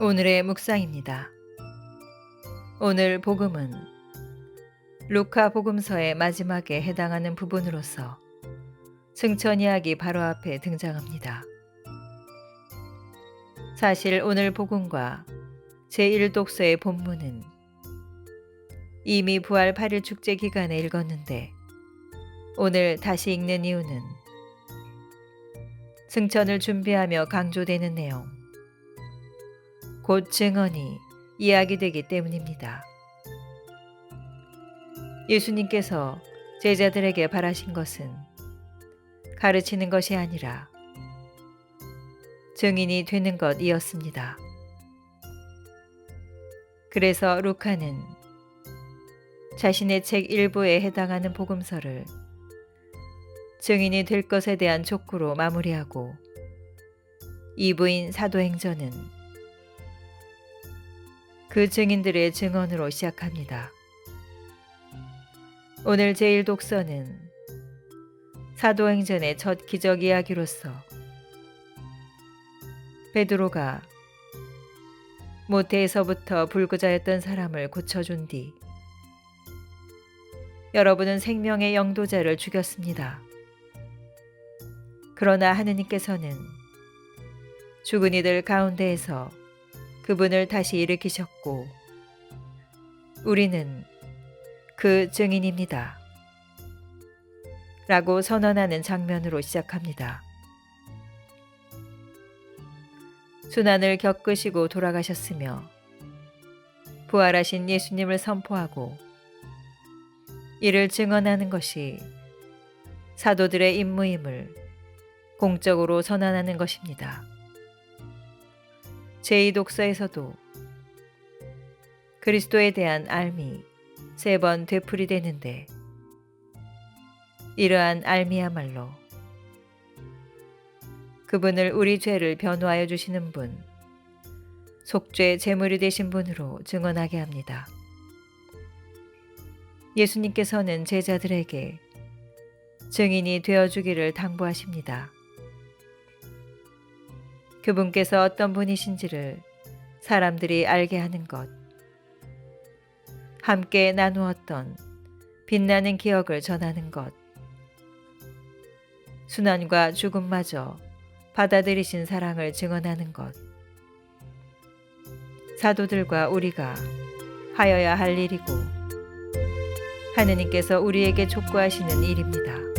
오늘의 묵상입니다. 오늘 복음은 루카 복음서의 마지막에 해당하는 부분으로서 승천 이야기 바로 앞에 등장합니다. 사실 오늘 복음과 제1독서의 본문은 이미 부활 8일 축제 기간에 읽었는데 오늘 다시 읽는 이유는 승천을 준비하며 강조되는 내용, 곧 증언이 이야기되기 때문입니다. 예수님께서 제자들에게 바라신 것은 가르치는 것이 아니라 증인이 되는 것이었습니다. 그래서 루카는 자신의 책 일부에 해당하는 복음서를 증인이 될 것에 대한 촉구로 마무리하고 이부인 사도행전은 그 증인들의 증언으로 시작합니다. 오늘 제1독서는 사도행전의 첫 기적 이야기로서 베드로가 모태에서부터 불구자였던 사람을 고쳐준 뒤 여러분은 생명의 영도자를 죽였습니다. 그러나 하느님께서는 죽은 이들 가운데에서 그분을 다시 일으키셨고 우리는 그 증인입니다. 라고 선언하는 장면으로 시작합니다. 순환을 겪으시고 돌아가셨으며 부활하신 예수님을 선포하고 이를 증언하는 것이 사도들의 임무임을 공적으로 선언하는 것입니다. 제2독서에서도 그리스도에 대한 알미 세 번 되풀이되는데 이러한 알미야말로 그분을 우리 죄를 변호하여 주시는 분, 속죄 제물이 되신 분으로 증언하게 합니다. 예수님께서는 제자들에게 증인이 되어 주기를 당부하십니다. 그분께서 어떤 분이신지를 사람들이 알게 하는 것, 함께 나누었던 빛나는 기억을 전하는 것, 순환과 죽음마저 받아들이신 사랑을 증언하는 것, 사도들과 우리가 하여야 할 일이고, 하느님께서 우리에게 촉구하시는 일입니다.